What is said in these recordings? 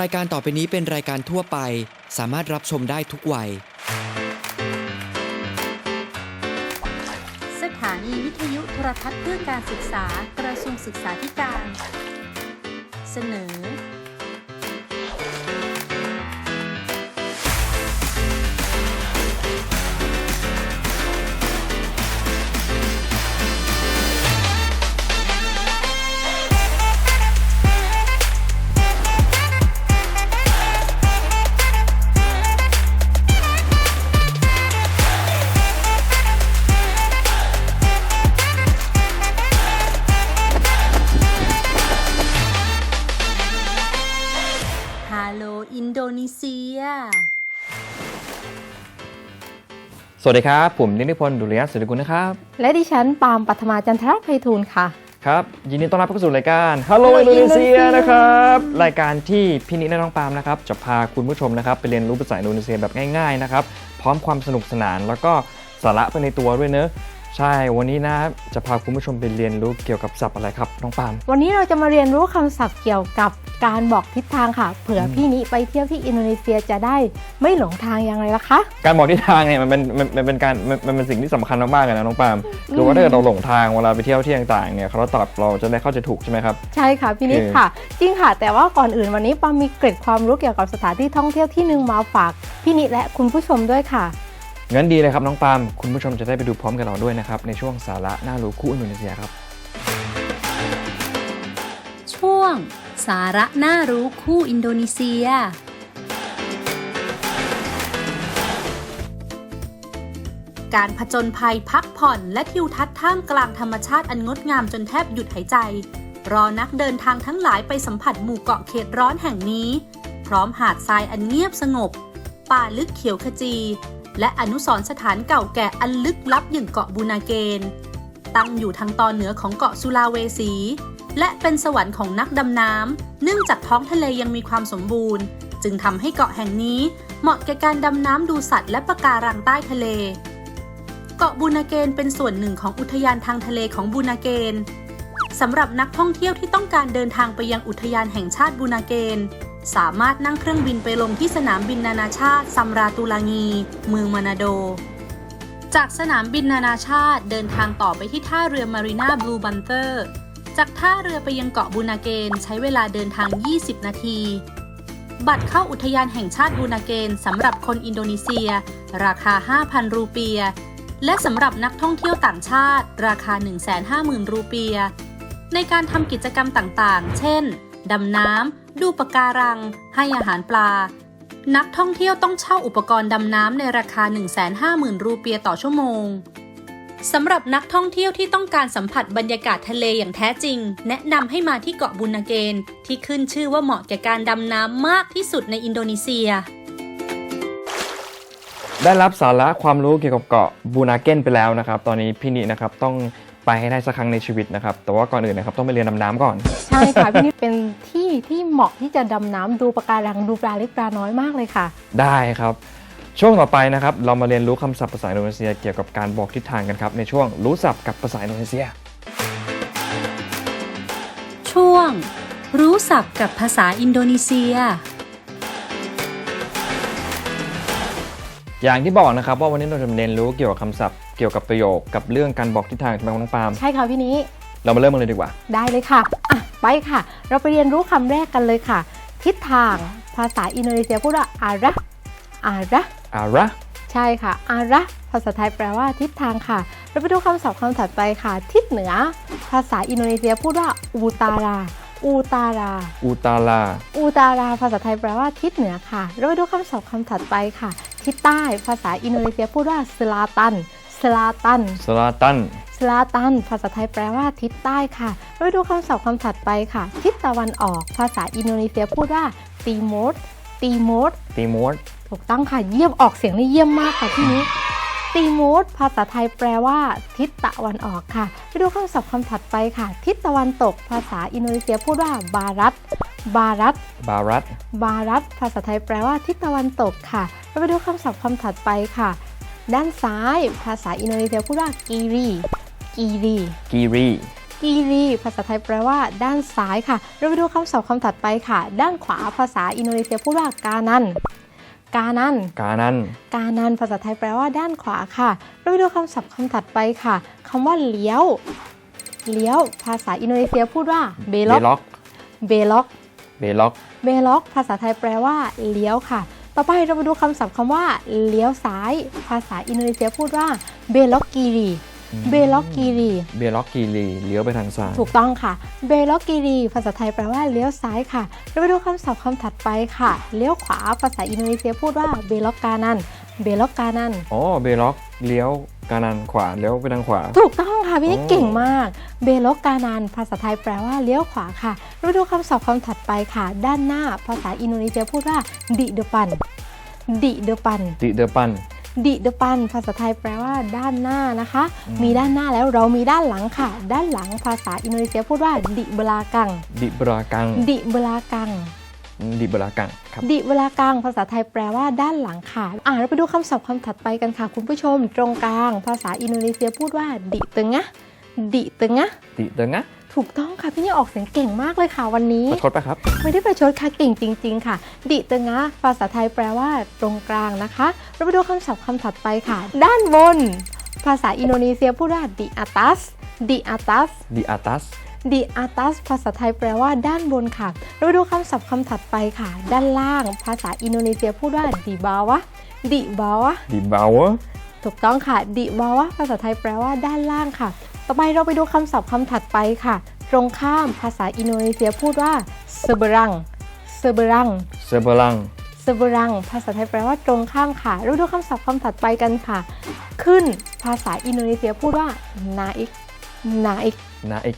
รายการต่อไปนี้เป็นรายการทั่วไป สามารถรับชมได้ทุกวัย สถานีวิทยุโทรทัศน์เพื่อการศึกษากระทรวงศึกษาธิการ เสนอ สวัสดีครับ ผมนิติพลดุริยะศิริกุลนะครับ และดิฉันปาล์มปัทมาจันทรภัยทูลค่ะ ครับ ยินดีต้อนรับเข้าสู่รายการ Hello Hello อินโดนีเซีย Indonesia นะครับ รายการที่พี่นิดและน้องปาล์มนะครับ จะพาคุณผู้ชมนะครับไปเรียนรู้ภาษาอินโดนีเซียแบบง่ายๆนะครับ พร้อมความสนุกสนานแล้วก็สาระไปในตัวด้วยเนอะ ใช่ วันนี้นะจะพาคุณผู้ชมไปเรียนรู้เกี่ยวกับศัพท์อะไรครับน้องปาล์มวันนี้เราจะมาเรียนรู้คำศัพท์เกี่ยวกับการบอกทิศทางค่ะ เผื่อพี่นิไปเที่ยวที่อินโดนีเซียจะได้ไม่หลงทางอย่างไรล่ะคะ การบอกทิศทางเนี่ยมันเป็นมันมันเป็นการมันมันเป็นสิ่งที่สำคัญมากๆเลยนะน้องปาล์มคือว่าถ้าเกิดเราหลงทางเวลาไปเที่ยวที่ต่างๆเนี่ยเขาตอบเราจะได้เข้าใจถูกใช่ไหมครับ ใช่ค่ะพี่นิดโอเคค่ะ จริงค่ะ แต่ว่าก่อนอื่นวันนี้ปามีเกร็ดความรู้เกี่ยวกับสถานที่ท่องเที่ยวที่หนึ่งมาฝากพี่นิดและคุณผู้ชมด้วยค่ะ งั้นดีเลยครับน้องปาล์มคุณผู้ชมจะได้ไปดูพร้อมกับเราด้วยนะครับ ในช่วงสาระน่ารู้คู่อินโดนีเซียครับ ช่วง สาระน่ารู้คู่อินโดนีเซีย การผจญภัยพักผ่อนและทิวทัศน์ท่ามกลางธรรมชาติอันงดงามจนแทบหยุดหายใจ รอนักเดินทางทั้งหลายไปสัมผัสหมู่เกาะเขตร้อนแห่งนี้ พร้อมหาดทรายอันเงียบสงบ ป่าลึกเขียวขจี และอนุสรสถานเก่าแก่อันลึกลับอย่างเกาะบูนาเกน ตั้งอยู่ทางตอนเหนือของเกาะสุลาเวสี และเป็นสวรรค์ของนักดำน้ำ เนื่องจากท้องทะเลยังมีความสมบูรณ์ จึงทำให้เกาะแห่งนี้เหมาะแก่การดำน้ำดูสัตว์และปะการังใต้ทะเล เกาะบูนาเกนเป็นส่วนหนึ่งของอุทยานทางทะเลของบูนาเกนสำหรับนักท่องเที่ยวที่ต้องการเดินทางไปยังอุทยานแห่งชาติบูนาเกน สามารถนั่งเครื่องบินไปลงที่สนามบินนานาชาติซัมราตูลางี เมืองมานาโด จากสนามบินนานาชาติเดินทางต่อไปที่ท่าเรือมารีนาบลูบันเตอร์ จากท่าเรือไปยังเกาะบูนาเกนใช้เวลาเดินทาง 20 นาที บัตรเข้าอุทยานแห่งชาติบูนาเกนสำหรับคนอินโดนีเซีย ราคา 5,000 รูเปีย และสำหรับนักท่องเที่ยวต่างชาติ ราคา 150,000 รูเปีย ในการทำกิจกรรมต่างๆ เช่น ดำน้ำ ดูปะการัง ให้อาหารปลา นักท่องเที่ยวต้องเช่าอุปกรณ์ดำน้ำในราคา 150,000 รูเปียต่อชั่วโมงสำหรับนักท่องเที่ยวที่ต้องการสัมผัสบรรยากาศทะเลอย่างแท้จริง แนะนำให้มาที่เกาะบุนาเกน ที่ขึ้นชื่อว่าเหมาะแก่การดำน้ำมากที่สุดในอินโดนีเซีย ได้รับสาระความรู้เกี่ยวกับเกาะบูนาเกนไปแล้วนะครับ ตอนนี้พี่นินะครับต้อง ไปให้ได้สักครั้งในชีวิตนะครับ แต่ว่าก่อนอื่นนะครับต้องไปเรียนดำน้ำก่อน ใช่ค่ะ พี่นิดเป็นที่ที่เหมาะที่จะดำน้ำดูปะการังดูปลาเล็กปลาน้อยมากเลยค่ะ ได้ครับ ช่วงต่อไปนะครับเรามาเรียนรู้คำศัพท์ภาษาอินโดนีเซียเกี่ยวกับการบอกทิศทางกันครับในช่วงรู้ศัพท์กับภาษาอินโดนีเซีย ช่วง รู้ศัพท์กับภาษาอินโดนีเซีย อย่างที่บอกนะครับว่าวันนี้เราจะมาเรียนรู้เกี่ยวกับคำศัพท์เกี่ยวกับประโยคกับเรื่องการบอกทิศทางใช่ไหมครับน้องปาล์มใช่ค่ะพี่นิเรามาเริ่มกันเลยดีกว่า ได้เลยค่ะอะ ไปค่ะ เราไปเรียนรู้คำแรกกันเลยค่ะ ทิศทางภาษาอินโดนีเซียพูดว่าอาระอาระอาระใช่ค่ะอาระภาษาไทยแปลว่าทิศทางค่ะ เราไปดูคำศัพท์คำถัดไปค่ะ ทิศเหนือ ภาษาอินโดนีเซียพูดว่าอูตาราอูตาราอูตาลาอูตารา ภาษาไทยแปลว่าทิศเหนือค่ะ เราไปดูคำศัพท์คำถัดไปค่ะ ทิศใต้ภาษาอินโดนีเซียพูดว่าสลาตันสลาตันสลาตันสลาตัน ภาษาไทยแปลว่าทิศใต้ค่ะเราไปดูคำศัพท์คำถัดไปค่ะ ทิศตะวันออก ภาษาอินโดนีเซียพูดว่าตีโมดตีโมดตีมอร์ถูกต้องค่ะ เยี่ยมออกเสียงได้เยี่ยมมากค่ะที่นี้ตีโมดภาษาไทยแปลว่า ทิศตะวันออกค่ะ ไปดูคำศัพท์คำถัดไปค่ะ ทิศตะวันตก ภาษาอินโดนีเซียพูดว่าบารัต บารัตบารัตบารัตภาษาไทยแปลว่าทิศตะวันตกค่ะ เราไปดูคำศัพท์คำถัดไปค่ะ ด้านซ้าย ภาษาอินโดนีเซียพูดว่ากีรีกีรีกีรีกีรีภาษาไทยแปลว่า ด้านซ้ายค่ะ เราไปดูคำศัพท์คำถัดไปค่ะ ด้านขวาภาษาอินโดนีเซียพูดว่ากานันกานันกานันกานันภาษาไทยแปลว่าด้านขวาค่ะ เราไปดูคำศัพท์คำถัดไปค่ะคำว่าเลี้ยว เลี้ยว ภาษาอินโดนีเซียพูดว่าเบเบล็อกล็อกเบล็อก เบล็อกเบล็อกภาษาไทยแปลว่าเลี้ยวค่ะ ต่อไปเรามาดูคำศัพท์คำว่าเลี้ยวซ้าย ภาษาอินโดนีเซียพูดว่าเบล็อกกีรีเบล็อกกีรีเบล็อกกีรีเลี้ยวไปทางซ้าย ถูกต้องค่ะ เบล็อกกีรีภาษาไทยแปลว่าเลี้ยวซ้ายค่ะ เราไปดูคำศัพท์คำถัดไปค่ะ เลี้ยวขวา ภาษาอินโดนีเซียพูดว่าเบล็อกกานัน เบล็อกกานัน อ๋อ เบล็อกเลี้ยวกานันขวาเลี้ยวไปทางขวา ถูกต้อง ค่ะพี่นี่โอ้เก่งมาก เบล็อกกานันภาษาไทยแปลว่าเลี้ยวขวาค่ะเราไปดูคำศัพท์คำถัดไปค่ะ ด้านหน้าภาษาอินโดนีเซียพูดว่าดิเดปันดิเดปันติเดอปัน ดิเดปัน ภาษาไทยแปลว่า ด้านหน้านะคะ มีด้านหน้าแล้วเรามีด้านหลังค่ะ ด้านหลังภาษาอินโดนีเซียพูดว่าดิเบลากัง ดิบรากัง ดิเบลากัง ดิบรากังครับดิเวลากลางภาษาไทยแปลว่าด้านหลังค่ะ อ่าเราไปดูคำศัพท์คำถัดไปกันค่ะ คุณผู้ชม ตรงกลาง ภาษาอินโดนีเซียพูดว่า ดิตึงะดิตึงะติเดงะถูกต้องค่ะพี่นี่ออกเสียงเก่งมากเลยค่ะวันนี้ ประชดปะครับ ไม่ได้ประชดค่ะเก่งจริง ๆ ค่ะ ดิตึงะภาษาไทยแปลว่า ตรงกลางนะคะ เราไปดูคำศัพท์คำถัดไปค่ะ ด้านบน ภาษาอินโดนีเซียพูดว่าดิอาตัสดิอาตัสดิอาตัสดิอาตัสภาษาไทยแปลว่าด้านบนค่ะ เราไปดูคำศัพท์คำถัดไปค่ะ ด้านล่าง ภาษาอินโดนีเซียพูดว่าดิบาวะดิบาวะดิบาวถูกต้องค่ะ ดิบาวะภาษาไทยแปลว่าด้านล่างค่ะ ต่อไปเราไปดูคำศัพท์คำถัดไปค่ะ ตรงข้ามภาษาอินโดนีเซียพูดว่าเซเบรังเซเบรังเซเบลังเซเบรัง ภาษาไทยแปลว่าตรงข้ามค่ะเราดูคำศัพท์คำถัดไปกันค่ะ ขึ้น ภาษาอินโดนีเซียพูดว่านาอิกนาอิกนาเอก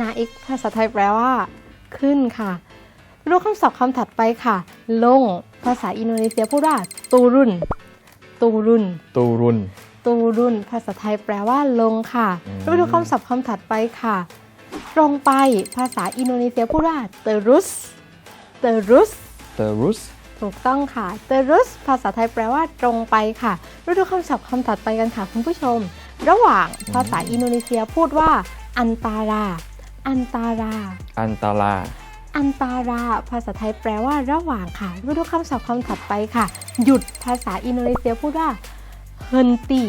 นาอิกภาษาไทยแปลว่า ขึ้นค่ะ รูปคำศัพท์คำถัดไปค่ะ ลง ภาษาอินโดนีเซียพูดว่า ตูรุน ตูรุน ตูรุน ตูรุน ภาษาไทยแปลว่าลงค่ะอืมเราไปดูคำศัพท์คำถัดไปค่ะ ตรงไป ภาษาอินโดนีเซียพูดว่า เตรุส เตรุส เตรุสถูกต้องค่ะ เตรุส ภาษาไทยแปลว่าตรงไปค่ะเราดูคำศัพท์คำถัดไปกันค่ะคุณผู้ชม ระหว่างภาษาอินโดนีเซียพูดว่า อันตารา อันตารา อันตาลาอันตารา ภาษาไทยแปลว่าระหว่างค่ะมาดูคำศัพท์คำถัดไปค่ะ หยุดภาษาอินโดนีเซียพูดว่าเฮนตี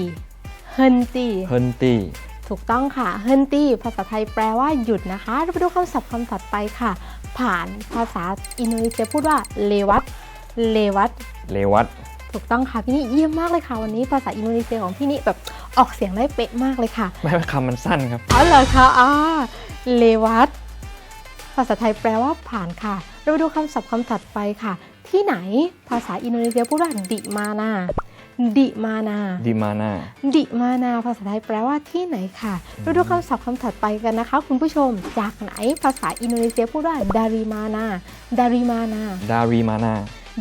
เฮนตีเฮนตีถูกต้องค่ะเฮนตีภาษาไทยแปลว่าหยุดนะคะเราไปดูคำศัพท์คำถัดไปค่ะ ผ่านภาษาอินโดนีเซียพูดว่าเลวัตเลวัตเลวัตถูกต้องค่ะพี่นี่เยี่ยมมากเลยค่ะวันนี้ภาษาอินโดนีเซียของพี่นี่แบบ ออกเสียงได้เป๊ะมากเลยค่ะ ไม่ว่าคำมันสั้นครับ อ๋อเหรอคะอ่าเลวัตภาษาไทยแปลว่าผ่านค่ะ เราไปดูคำศัพท์คำถัดไปค่ะ ที่ไหนภาษาอินโดนีเซียพูดว่าดิมานาดิมานาดิมานาดิมานา ภาษาไทยแปลว่าที่ไหนค่ะ เราดูคำศัพท์คำถัดไปกันนะคะ คุณผู้ชม จากไหนภาษาอินโดนีเซียพูดว่าดาริมานา ดาริมานา ดารีมานา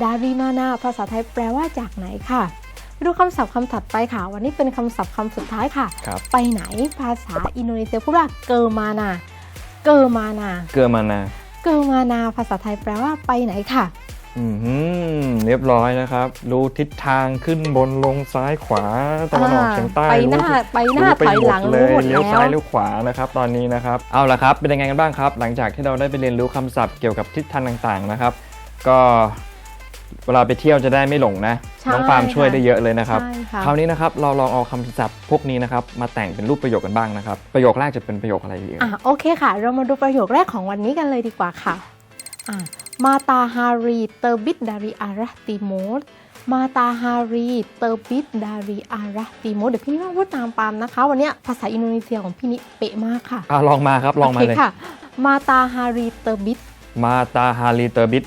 ดาริมานา ภาษาไทยแปลว่าจากไหนค่ะไป ดูคำศัพท์คำถัดไปค่ะ วันนี้เป็นคำศัพท์คำสุดท้ายค่ะ ครับไปไหนภาษาอินโดนีเซียพูดว่าเกอร์มานา เกอร์มานา เกลือมานาเกอร์มานา ภาษาไทยแปลว่าไปไหนค่ะ อืมฮึเรียบร้อยนะครับ รู้ทิศทางขึ้นบนลงซ้ายขวาตะวันออกเฉียงใต้ไปหน้ารู้ไปหน้ารู้ถอยหลังเลรู้ยหมดเลี้ยวแล้ซ้ายว เลี้ยวขวานะครับตอนนี้นะครับเอาละครับเป็นยังไงกันบ้างครับ หลังจากที่เราได้ไปเรียนรู้คำศัพท์เกี่ยวกับทิศทางต่างๆนะครับ ก็ เวลาไปเที่ยวจะได้ไม่หลงนะ ใช่น้องปาล์มช่วยได้เยอะเลยนะครับ ใช่ค่ะ คราวนี้นะครับเราลองเอาคำศัพท์พวกนี้นะครับมาแต่งเป็นรูปประโยคกันบ้างนะครับ ประโยคแรกจะเป็นประโยคอะไรดีเอ่ย อะโอเคค่ะ เรามาดูประโยคแรกของวันนี้กันเลยดีกว่าค่ะอะมาตาฮารีเตอร์บิดดาริอาราติโมดมาตาฮารีเตอร์บิดดาริอาราติโมดเดี๋ยวพี่นี่ว่าพูดตามปามนะคะ วันเนี้ยภาษาอินโดนีเซียของพี่นี่เป๊ะมากค่ะอะลองมาครับลองมาโคเลย ค่ะ มาตาฮารีเตอร์บิดมาตาฮาริเตอร์บิด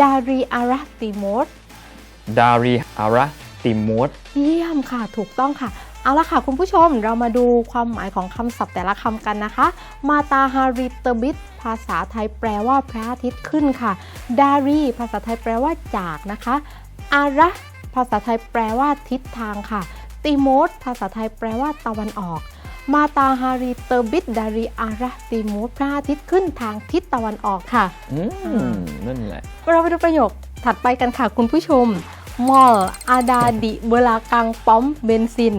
ดาริอาราติโมดดาริอาระติมดเยี่ยมค่ะถูกต้องค่ะเอาละค่ะคุณผู้ชมเรามาดูความหมายของคำศัพท์แต่ละคำกันนะคะ มาตาฮาริเตอร์บิดภาษาไทยแปลว่าพระอาทิตย์ขึ้นค่ะ ดารีภาษาไทยแปลว่าจากนะคะอาระภาษาไทยแปลว่าทิศทางค่ะ ติโมดภาษาไทยแปลว่าตะวันออก มาตาฮาริเตอร์บิดดารีอาระติโมดพระอาทิตย์ขึ้นทางทิศตะวันออกค่ะ อืมนั่นแหละเราไปดูประโยคถัดไปกันค่ะคุณผู้ชม มอลอาดาดิเบลากังป้อมเบนซิน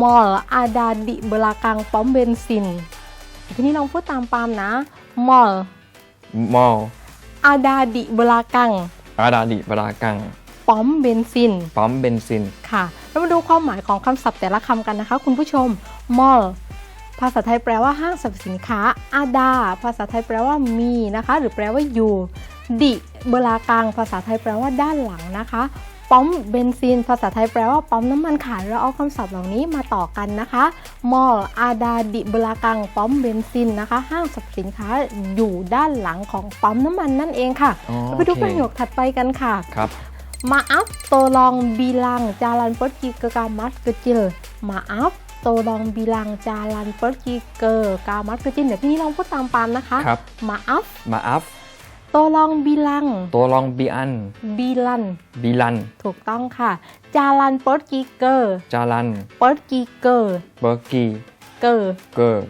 มอลอาดาดิเบลากังป้อมเบนซิน ทีนี้ลองพูดตามปาล์มนะ mall มอลอาดาดิเบลากัง อาดาดิบรากังป้อมเบนซิน ปั๊มเบนซิน ค่ะเรามาดูความหมายของคำศัพท์แต่ละคำกันนะคะ คุณผู้ชม mall ภาษาไทยแปลว่าห้างสรรพสินค้าอาดา ภาษาไทยแปลว่ามีนะคะ หรือแปลว่าอยู่ดิเบลากลาง ภาษาไทยแปลว่าด้านหลังนะคะปั๊มเบนซิน ภาษาไทยแปลว่าปั๊มน้ำมันค่ะเราเอาคำศัพท์เหล่านี้มาต่อกันนะคะมอลอาดาดิเบลากังปั๊มเบนซินนะคะ ห้างสรรพสินค้าอยู่ด้านหลังของปั๊มน้ำมันนั่นเองค่ะอ๋อเราไปดูโอเคประโยคถัดไปกันค่ะครับ Maaf tolong bilang jalan pergi ke kamar kecil Maaf tolong bilang jalan pergi ke kamar kecil เดี๋ยวพี่นี่ลองพูดตามปามนะคะครับ Maaf มาอัฟ tolong bilang ตัวลองบีอัน bilan บีลัน ถูกต้องค่ะ jalan pergi ke จารัน pergi ke เบอร์กี ke เกอร์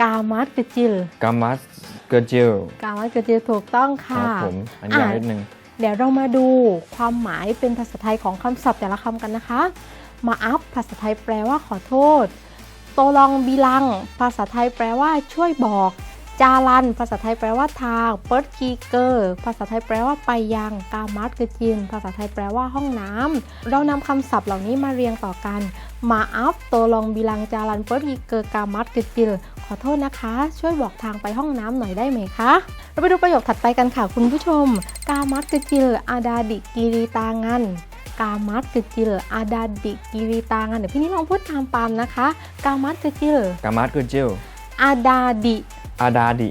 kamar kecil กามัสเกอร์เจล kamar kecil ถูกต้องคค่ะรับผมอันนี้อะนิดนึงเดี๋ยวเรามาดูความหมายเป็นภาษาไทยของคำศัพท์แต่ละคำกันนะคะ มาอัพภาษาไทยแปลว่าขอโทษ โตลองบีลัง ภาษาไทยแปลว่าช่วยบอก จารัน ภาษาไทยแปลว่าทางเปิดกีเกอร์ ภาษาไทยแปลว่าไปยัง กามัดกจิน ภาษาไทยแปลว่าห้องน้ำเรานำคำศัพท์เหล่านี้มาเรียงต่อกัน มาอัพโตลองบีลัง จารันเปิดกีเกอร์ กามัดกจินขอโทษนะคะ ช่วยบอกทางไปห้องน้ำหน่อยได้ไหมคะ เราไปดูประโยคถัดไปกันค่ะคุณผู้ชม กามัดกจิลอาดาดิกิริตางัน กามัดกจิลอาดาดิกิริตางันเดี๋ยวพี่นี่ลองพูดตามปามนะคะ กามัดกจิลกามัสเกอร์เจลอาดาดิอาดาดิ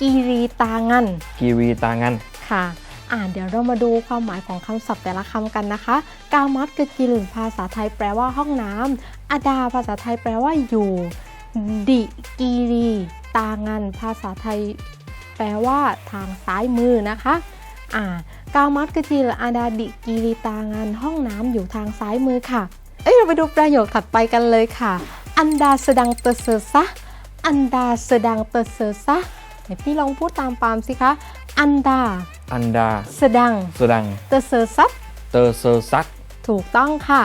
กิริตางันกีวีตางัน ค่ะ อ่าเดี๋ยวเรามาดูความหมายของคำศัพท์แต่ละคำกันนะคะ กามัดกจิลภาษาไทยแปลว่าห้องน้ำอาดาภาษาไทยแปลว่าอยู่ ดิกีรีตางัน ภาษาไทย แปลว่าทางซ้ายมือนะคะ อ่ากามัดกจิลอาดาดิกีรีตางานห้องน้ำอยู่ทางซ้ายมือค่ะ เอ้ยเราไปดูประโยคถัดไปกันเลยค่ะ อันดาเสดังเตอเซอซะอันดาเสดังเตอเซอซะไหนพี่ลองพูดตามปามสิคะ อันดา อันดาเสดังสดังเตอเซอซับเตอร์เซอร์ซักถูกต้องค่ะ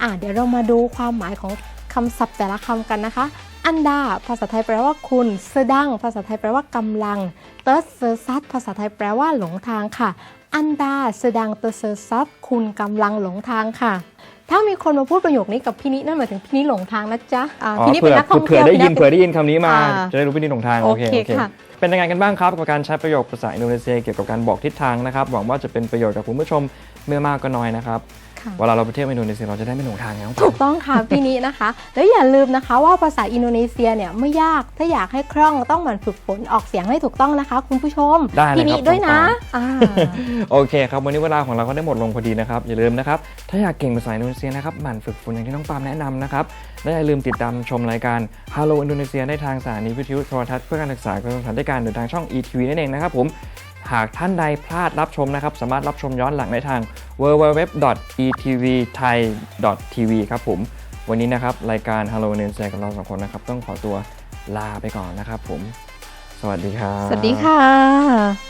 อ่าเดี๋ยวเรามาดูความหมายของคำศัพท์แต่ละคำกันนะคะ อันดา ภาษาไทยแปลว่าคุณเสดัง ภาษาไทยแปลว่ากำลัง เตอร์เซอร์ซัดภาษาไทยแปลว่าหลงทางค่ะ อันดาเสดังเตอร์เซอร์ซัดคุณกำลังหลงทางค่ะ ถ้ามีคนมาพูดประโยคนี้กับพี่นินั่นหมายถึงพี่นิหลงทางนะจ๊ะอ่าอ๋อพี่นิเผื่เป็นอนักท่องเผื่เที่อยวได้ยินพี่เผื่อได้ยินคำนี้มาอ่าจะได้รู้วิธีหลงทางโอโอเคเคโอเคค่ะเป็นยังไงกันบ้างครับกับการใช้ประโยคภาษาอินโดนีเซียเกี่ยวกับการบอกทิศทางนะครับ หวังว่าจะเป็นประโยชน์กับคุณผู้ชมไม่มากก็น้อยนะครับค่ะ เวลาเราไปเที่ยวอินโดนีเซียเราจะได้ไม่หลงทางไงน้องถูปากต้องค่ะ พี่นินะคะ แล้วอย่าลืมนะคะว่าภาษาอินโดนีเซียเนี่ยไม่ยากถ้าอยากให้คล่องต้องหมั่นฝึกฝนออกเสียงให้ถูกต้องนะคะ คุณผู้ชมได้เลยพี่นิครับด้วยนะน้องปาอ่า โอเคครับวันนี้เวลาของเราก็ได้หมดลงพอดีนะครับอย่าลืมนะครับถ้าอยากเก่งภาษาอินโดนีเซียนะครับหมั่นฝึกฝนอย่างที่น้องปาล์มแนะนำนะครับและอย่าลืมติดตามชมรายการ Hello อินโดนีเซียได้ทางสถานีวิทยุโทรทัศน์เพื่อการศึกษากระทรวงสาธารณสุขหรือทางช่อง ETV นั่นเองนะครับผม หากท่านใดพลาดรับชมนะครับ สามารถรับชมย้อนหลังได้ทาง www.etvthai.tv ครับผม วันนี้นะครับ รายการ Hello n e w s กับเราสองคนนะครับ ต้องขอตัวลาไปก่อนนะครับผม สวัสดีครับ สวัสดีค่ะ